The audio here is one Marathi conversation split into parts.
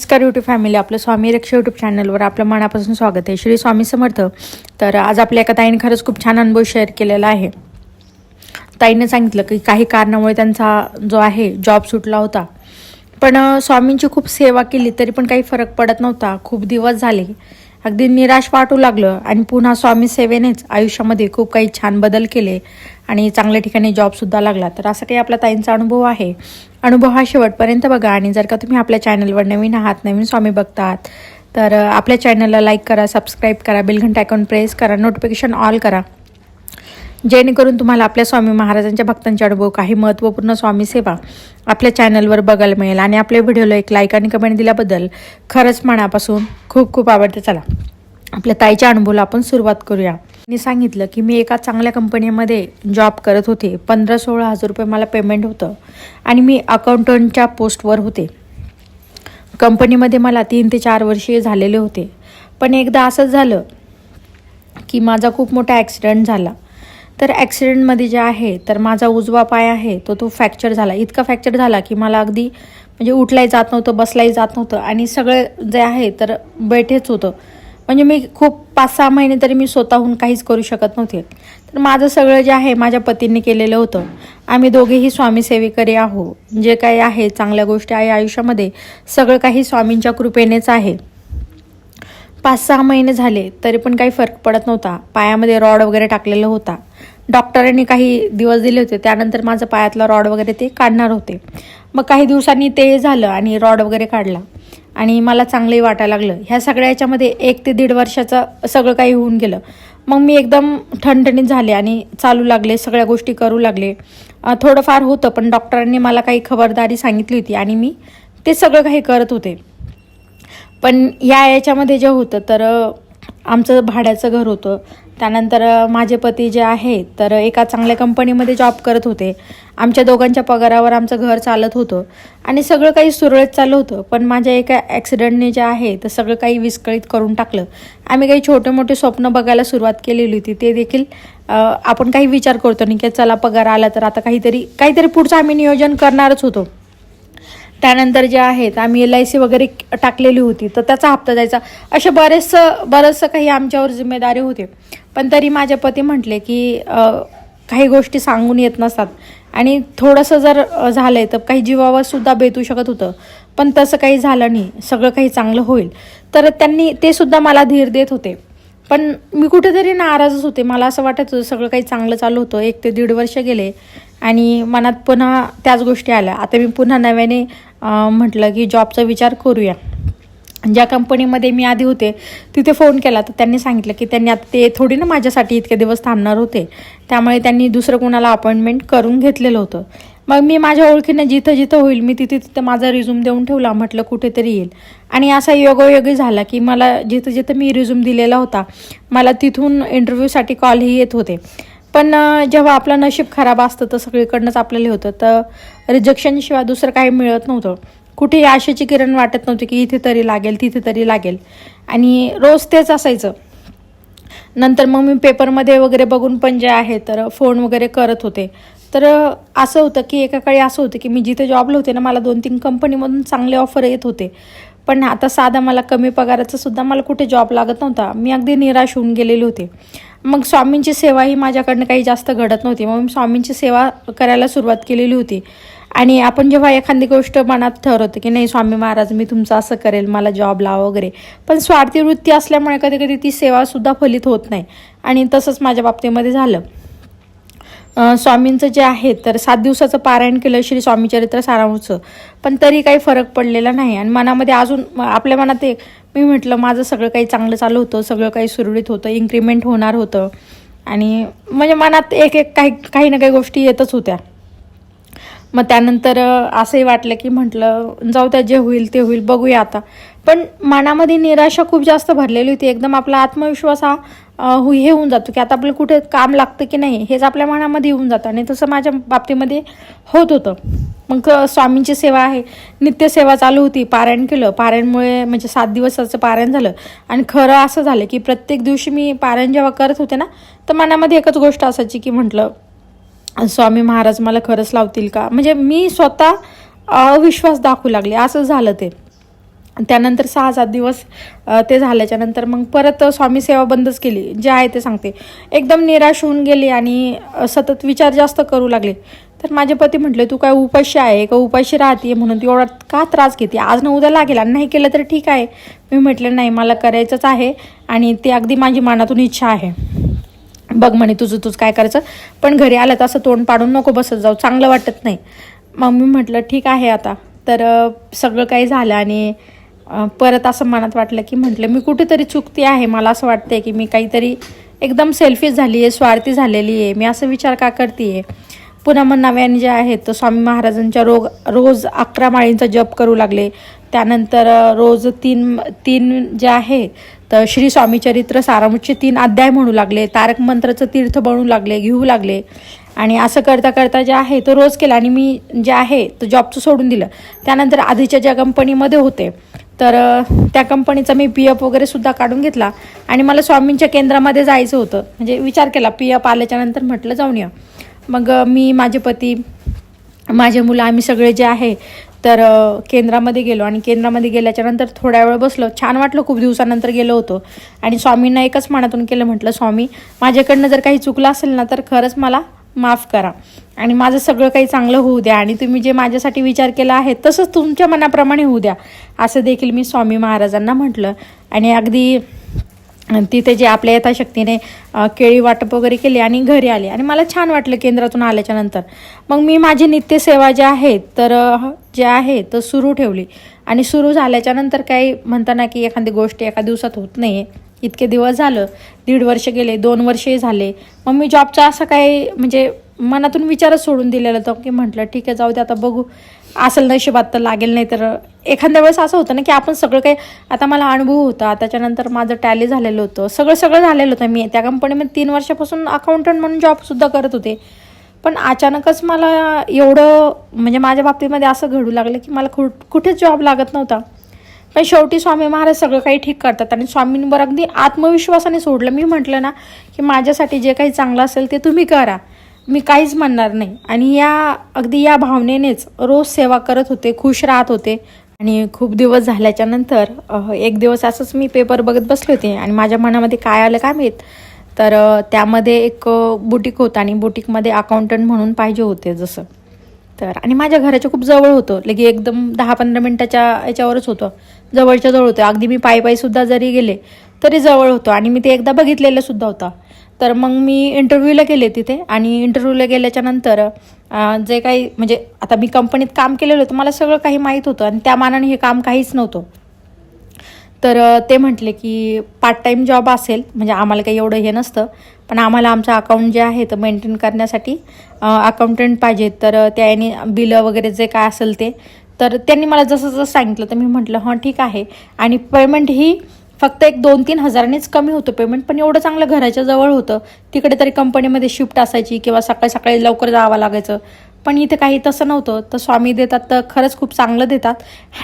नमस्कार यूट्यूब फॅमिली आपलं स्वामी रक्ष यूट्यूब चॅनलवर आपलं मनापासून स्वागत आहे. श्री स्वामी समर्थ. तर आज आपल्या एका ताईने खरंच खूप छान अनुभव शेअर केलेला आहे. ताईने सांगितलं की काही कारणामुळे त्यांचा जो आहे जॉब सुटला होता. पण स्वामींची खूप सेवा केली तरी पण काही फरक पडत नव्हता. खूप दिवस झाले. अगदी निराश वाटू लागलं आणि पुन्हा स्वामी सेवेनेच आयुष्यामध्ये खूप काही छान बदल केले आणि चांगल्या ठिकाणी जॉबसुद्धा लागला. तर असा काही आपला ताईंचा अनुभव आहे. अनुभव हा शेवटपर्यंत बघा आणि जर का तुम्ही आपल्या चॅनलवर नवीन आहात नवीन स्वामी बघतात तर आपल्या चॅनलला लाईक करा सबस्क्राईब करा बेलघंटा आयकॉन प्रेस करा नोटिफिकेशन ऑल करा. जेणेकरून तुम्हाला आपल्या स्वामी महाराजांच्या भक्तांचे अनुभव काही महत्त्वपूर्ण स्वामी सेवा आपल्या चॅनलवर बघायला मिळेल. आणि आपल्या व्हिडिओला एक लाईक आणि कमेंट दिल्याबद्दल खरंच मनापासून खूप खूप आवडते. चला आपल्या ताईच्या अनुभवाला आपण सुरुवात करूया. मी सांगितलं की मी एका चांगल्या कंपनीमध्ये जॉब करत होते. पंधरा सोळा हजार रुपये मला पेमेंट होतं. आणि मी अकाउंटंटच्या पोस्टवर होते. कंपनीमध्ये मला तीन ते चार वर्षे झालेले होते. पण एकदा असंच झालं की माझा खूप मोठा ॲक्सिडेंट झाला. तर ॲक्सिडेंटमध्ये जे आहे तर माझा उजवा पाय आहे तो तो फ्रॅक्चर झाला. इतका फ्रॅक्चर झाला की मला अगदी म्हणजे उठलाही जात नव्हतं बसलाही जात नव्हतं आणि सगळं जे आहे तर बैठेच होतं. म्हणजे मी खूप पाच सहा महिने तरी मी स्वतःहून काहीच करू शकत नव्हते. तर माझं सगळं जे आहे माझ्या पतींनी केलेलं होतं. आम्ही दोघेही स्वामीसेवेकरी आहो. जे काही आहे चांगल्या गोष्टी आहे आयुष्यामध्ये सगळं काही स्वामींच्या कृपेनेच आहे. पाच सहा महिने झाले तरी पण काही फरक पडत नव्हता. पायामध्ये रॉड वगैरे टाकलेला होता. डॉक्टरांनी काही दिवस दिले होते त्यानंतर माझं पायातला रॉड वगैरे ते काढणार होते. मग काही दिवसांनी ते झालं आणि रॉड वगैरे काढला. आणि मला चांगलंही वाटायला लागलं. ह्या सगळ्या याच्यामध्ये एक ते दीड वर्षाचं सगळं काही होऊन गेलं. मग मी एकदम ठणठणीत झाले आणि चालू लागले सगळ्या गोष्टी करू लागले. थोडंफार होतं पण डॉक्टरांनी मला काही खबरदारी सांगितली होती आणि मी ते सगळं काही करत होते. पण या याच्यामध्ये जे होतं तर आमचं भाड्याचं घर होतं. त्यानंतर माझे पती जे आहे तर एका चांगल्या कंपनीमध्ये जॉब करत होते. आमच्या दोघांच्या पगारावर आमचं घर चालत होतं. आणि सगळं काही सुरळीत चाललं होतं. पण माझ्या एका ॲक्सिडेंटने जे आहे तर सगळं काही विस्कळीत करून टाकलं. आम्ही काही छोटे मोठे स्वप्न बघायला सुरुवात केलेली होती. ते देखील आपण काही विचार करतो नाही की चला पगार आला तर आता काहीतरी काहीतरी पुढचं आम्ही नियोजन करणारच होतो. त्यानंतर जे आहेत आम्ही एल आय सी वगैरे टाकलेली होती तर त्याचा हप्ता द्यायचा. असे बरेचसं बरंचसं काही आमच्यावर जिम्मेदारी होते. पण तरी माझे पती म्हटले की काही गोष्टी सांगून येत नसतात. आणि थोडंसं जर झालं आहे तर काही जीवावर सुद्धा बेतू शकत होतं. पण तसं काही झालं नाही. सगळं काही चांगलं होईल. तर त्यांनी ते सुद्धा मला धीर देत होते. पण मी कुठेतरी नाराजच होते. मला असं वाटत होतं सगळं काही चांगलं चालू होतं. एक ते दीड वर्ष गेले आणि मनात पुन्हा त्याच गोष्टी आल्या. आता मी पुन्हा नव्याने म्हटलं की जॉबचा विचार करूया. ज्या कंपनीमध्ये मी आधी होते तिथे फोन केला. तर त्यांनी सांगितलं की त्यांनी आता ते थोडी ना माझ्यासाठी इतके दिवस थांबणार होते. त्यामुळे त्यांनी दुसरं कोणाला अपॉइंटमेंट करून घेतलेलं होतं. मग मी माझ्या ओळखीने जिथं जिथं होईल मी तिथे तिथं माझा रिझ्यूम देऊन ठेवला म्हटलं कुठेतरी येईल. आणि असा योगायोगी झाला की मला जिथं जिथं मी रिझ्यूम दिलेला होता मला तिथून इंटरव्ह्यूसाठी कॉलही येत होते. पण जेव्हा आपलं नशीब खराब असतं तर सगळीकडनंच आपल्याला होतं. तर रिजेक्शनशिवाय दुसरं काही मिळत नव्हतं. कुठेही आशेची किरण वाटत नव्हती की इथे तरी लागेल तिथे तरी लागेल. आणि रोज तेच असायचं. नंतर मग मी पेपरमध्ये वगैरे बघून पण जे आहे तर फोन वगैरे करत होते. तर असं होतं की एका काळी असं होतं की मी जिथे जॉबला होते ना मला दोन तीन कंपनीमधून चांगले ऑफर येत होते. पण आता साधा मला कमी पगाराचंसुद्धा मला कुठे जॉब लागत नव्हता. मी अगदी निराश होऊन गेलेले होते. मग स्वामींची सेवा ही माझ्याकडनं काही जास्त घडत नव्हती. मग मी स्वामींची सेवा करायला सुरुवात केलेली होती. आणि आपण जेव्हा एखादी गोष्ट मनात ठरवतो की नाही स्वामी महाराज मी तुमचं असं करेल मला जॉब लावा वगैरे. पण स्वार्थी वृत्ती असल्यामुळे कधी कधी ती सेवासुद्धा फलित होत नाही. आणि तसंच माझ्या बाबतीमध्ये झालं. स्वामींचं जे आहे तर सात दिवसाचं पारायण केलं श्री स्वामीचरित्र सारांचं पण तरी काही फरक पडलेला नाही. आणि मनामध्ये अजून आपल्या मनात एक मी म्हटलं माझं सगळं काही चांगलं चालू होतं सगळं काही सुरळीत होतं इन्क्रीमेंट होणार होतं. आणि म्हणजे मनात एक एक काही काही ना काही गोष्टी येतच होत्या. मग त्यानंतर असंही वाटलं की म्हटलं जाऊ त्या जे होईल ते होईल बघूया आता. पण मनामध्ये निराशा खूप जास्त भरलेली होती. एकदम आपला आत्मविश्वास हा अ, हे होऊन जातो की आता आपलं कुठे काम लागतं की नाही हेच आपल्या मनामध्ये येऊन जातं आणि तसं माझ्या बाबतीमध्ये होत होतं. मग स्वामींची सेवा आहे. नित्यसेवा चालू होती पारायण केलं. पारायणमुळे म्हणजे सात दिवसाचं पारायण झालं. आणि खरं असं झालं की प्रत्येक दिवशी मी पारायण जेव्हा करत होते ना तर मनामध्ये एकच गोष्ट असायची की म्हटलं स्वामी महाराज मला खरंच लावतील का? म्हणजे मी स्वतः अविश्वास दाखवू लागले. असं झालं ते. त्यानंतर सहा सात दिवस ते झाल्याच्यानंतर मग परत स्वामी सेवा बंदच केली. जे आहे ते सांगते. एकदम निराश होऊन गेली आणि सतत विचार जास्त करू लागले. तर माझे पती म्हटले तू काय उपाशी आहे का? उपाशी राहते म्हणून तू एवढा का त्रास घेते? आज ना उद्या लागेल. आणि नाही केलं तर ठीक आहे. मी म्हटलं नाही मला करायचंच आहे आणि ते अगदी माझी मनातून इच्छा आहे. बघ म्हणे तुझं तुझं काय करायचं? पण घरी आलं तर असं तोंड पाडून नको बसत जाऊ चांगलं वाटत नाही. मग मी म्हटलं ठीक आहे आता. तर सगळं काही झालं आणि परत असं मनात वाटलं की म्हटलं मी कुठेतरी चुकते आहे. मला असं वाटते की मी काहीतरी एकदम सेल्फिश झाली आहे स्वार्थी झालेली आहे मी असं विचार का करते आहे पुन्हा मग नव्याने जे आहेत तर स्वामी महाराजांच्या रोग रोज अकरा माळींचा जप करू लागले. त्यानंतर रोज तीन तीन जे आहे तर श्री स्वामी चरित्र तीन अध्याय म्हणू लागले तारक मंत्राचं तीर्थ बनू लागले घेऊ लागले. आणि असं करता करता जे आहे तो रोज केला आणि मी जे आहे तो जॉबचं सोडून दिलं. त्यानंतर आधीच्या ज्या कंपनीमध्ये होते तर त्या कंपनीचा मी पी एफ वगैरेसुद्धा काढून घेतला. आणि मला स्वामींच्या केंद्रामध्ये जायचं होतं. म्हणजे विचार केला पी एफ आल्याच्यानंतर म्हटलं जाऊन या. मग मी माझे पती माझे मुलं आम्ही सगळे जे आहे तर केंद्रामध्ये गेलो आणि केंद्रामध्ये गेल्याच्यानंतर थोड्या वेळ बसलो. छान वाटलं खूप दिवसानंतर गेलो होतो. आणि स्वामींना एकच मनातून केलं म्हटलं स्वामी माझ्याकडनं जर काही चुकलं असेल ना तर खरंच मला माफ करा. आणि माझं सगळं काही चांगलं होऊ द्या. आणि तुम्ही जे माझ्यासाठी विचार केला आहे तसंच तुमच्या मनाप्रमाणे होऊ द्या. असं देखील मी स्वामी महाराजांना म्हटलं. आणि अगदी तिथे जे आपल्या यथाशक्तीने केळी वाटप वगैरे केली आणि घरी आले. आणि मला छान वाटलं केंद्रातून आल्याच्यानंतर. मग मी माझी नित्यसेवा ज्या आहेत तर जे आहे तर सुरू ठेवली. आणि सुरू झाल्याच्यानंतर काही म्हणताना की एखादी गोष्ट एका दिवसात होत नाही इतके दिवस झालं. दीड वर्ष गेले दोन वर्षे झाले. मग मी जॉबचा असं काही म्हणजे मनातून विचारच सोडून दिलेला होता की म्हटलं ठीक आहे जाऊ दे आता बघू. असेल नशिबात तर लागेल नाही तर एखाद्या वेळेस असं होतं ना की आपण सगळं काही आता मला अनुभव होता त्याच्यानंतर माझं टॅली झालेलं होतं सगळं सगळं झालेलं होतं मी. त्या कंपनीमध्ये तीन वर्षापासून अकाउंटंट म्हणून जॉबसुद्धा करत होते. पण अचानकच मला एवढं म्हणजे माझ्या बाबतीमध्ये असं घडू लागलं की मला कुठ कुठेच जॉब लागत नव्हता. पण शेवटी स्वामी महाराज सगळं काही ठीक करतात आणि स्वामींवर अगदी आत्मविश्वासाने सोडलं. मी म्हटलं ना की माझ्यासाठी जे काही चांगलं असेल ते तुम्ही करा. मी काहीच म्हणणार नाही. आणि या अगदी या भावनेनेच रोज सेवा करत होते खुश राहत होते. आणि खूप दिवस झाल्याच्यानंतर एक दिवस असंच मी पेपर बघत बसले होते आणि माझ्या मनामध्ये काय आलं काय माहीत? तर त्यामध्ये एक बुटीक होतं आणि बुटीकमध्ये अकाउंटंट म्हणून पाहिजे होते जसं. तर आणि माझ्या घराच्या खूप जवळ होतं. लगे एकदम दहा पंधरा मिनटाच्या याच्यावरच होतं. जवळच्या जवळ होतं. अगदी मी पायी पायी सुद्धा जरी गेले तरी जवळ होतं. आणि मी ते एकदा बघितलेलं सुद्धा होता. तर मग मी इंटरव्ह्यूला गेले तिथे आणि इंटरव्ह्यूला गेल्याच्यानंतर जे काही म्हणजे आता मी कंपनीत काम केलेलं होतं मला सगळं काही माहीत होतं आणि त्या मानाने हे काम काहीच नव्हतं. तर ते म्हटले की पार्ट टाईम जॉब असेल म्हणजे आम्हाला काही एवढं हे नसतं पण आम्हाला आमचं अकाउंट जे आहे तर मेंटेन करण्यासाठी अकाउंटंट पाहिजे. तर त्याने बिलं वगैरे जे काय असेल ते तर त्यांनी मला जसं जसं सांगितलं तर मी म्हटलं हां ठीक आहे. आणि पेमेंट ही फक्त एक दोन तीन हजारांनीच कमी होतं पेमेंट पण एवढं चांगलं घराच्या जवळ होतं. तिकडे तरी कंपनीमध्ये शिफ्ट असायची किंवा सकाळी सकाळी लवकर जावं लागायचं. पण इथे काही तसं नव्हतं. तर स्वामी देतात तर खरंच खूप चांगलं देतात.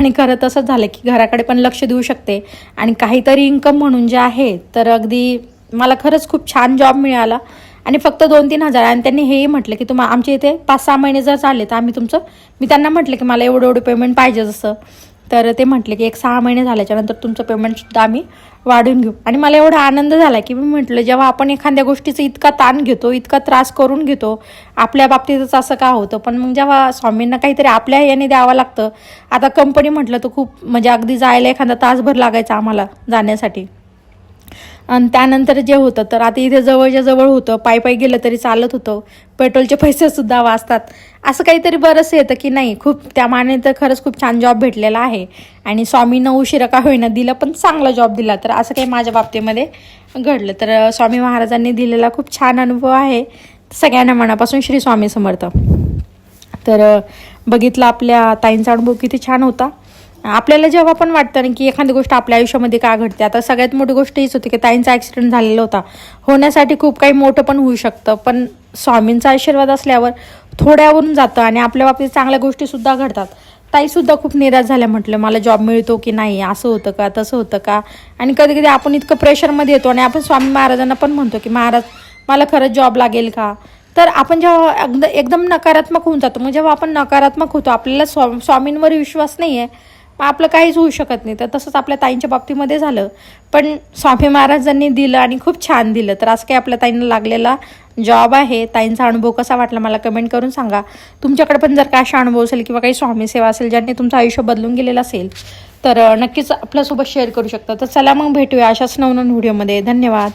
आणि खरं तसंच झालं की घराकडे पण लक्ष देऊ शकते. आणि काहीतरी इन्कम म्हणून जे आहे तर अगदी मला खरंच खूप छान जॉब मिळाला. आणि फक्त दोन तीन हजार. आणि त्यांनी हेही म्हटलं की तुम्हा आमच्या इथे पाच सहा महिने जर चालले तर आम्ही तुमचं मी त्यांना म्हटलं की मला एवढं एवढं पेमेंट पाहिजे जसं. तर ते म्हटले की एक सहा महिने झाल्याच्यानंतर तुमचं पेमेंटसुद्धा आम्ही वाढून घेऊ. आणि मला एवढा आनंद झाला की मी म्हटलं जेव्हा आपण एखाद्या गोष्टीचा इतका ताण घेतो इतका त्रास करून घेतो आपल्या बाबतीतच असं का होतं? पण मग जेव्हा स्वामींना काहीतरी आपल्या याने द्यावं लागतं आता कंपनी म्हटलं तर खूप म्हणजे अगदी जायला एखादा तासभर लागायचा आम्हाला जाण्यासाठी. आणि त्यानंतर जे होतं तर आता इथे जवळच्या जवळ होतं पायी पायी गेलं तरी चालत होतं. पेट्रोलचे पैसेसुद्धा वाचतात. असं काहीतरी बरंचसं येतं की नाही खूप त्या माने तर खरंच खूप छान जॉब भेटलेला आहे. आणि स्वामीनं उशिरा का होईना दिलं पण चांगला जॉब दिला. तर असं काही माझ्या बाबतीमध्ये घडलं. तर स्वामी महाराजांनी दिलेला खूप छान अनुभव आहे. सगळ्यांना मनापासून श्री स्वामी समर्थ. तर बघितलं आपल्या ताईंचा अनुभव किती छान होता. आपल्याला जेव्हा पण वाटतं ना की एखादी गोष्ट आपल्या आयुष्यामध्ये का घडते आता सगळ्यात मोठी गोष्ट हीच होती की ताईंचा ॲक्सिडेंट झालेला होता. होण्यासाठी खूप काही मोठं पण होऊ शकतं पण स्वामींचा आशीर्वाद असल्यावर थोड्यावरून जातं आणि आपल्या बाबतीत चांगल्या गोष्टीसुद्धा घडतात. ताईसुद्धा खूप निराश झाल्या म्हटलं मला जॉब मिळतो की नाही? असं होतं का? तसं होतं का? आणि कधी कधी आपण इतकं प्रेशरमध्ये येतो आणि आपण स्वामी महाराजांना पण म्हणतो की महाराज मला खरंच जॉब लागेल का? तर आपण जेव्हा एकदम एकदम नकारात्मक होऊन जातो मग जेव्हा आपण नकारात्मक होतो आपल्याला स्वा स्वामींवर विश्वास नाही आहे मग आपलं काहीच होऊ शकत नाही. तर तसंच आपल्या ताईंच्या बाबतीमध्ये झालं. पण स्वामी महाराजांनी दिलं आणि खूप छान दिलं. तर असं काही आपल्या ताईंना लागलेला जॉब आहे. ताईंचा अनुभव कसा वाटला मला कमेंट करून सांगा. तुमच्याकडे पण जर काय असा अनुभव असेल किंवा काही स्वामी सेवा असेल ज्यांनी तुमचं आयुष्य बदलून गेलेलं असेल तर नक्कीच आपल्यासोबत शेअर करू शकता. तर चला मग भेटूया अशाच नवनवीन व्हिडिओमध्ये धन्यवाद.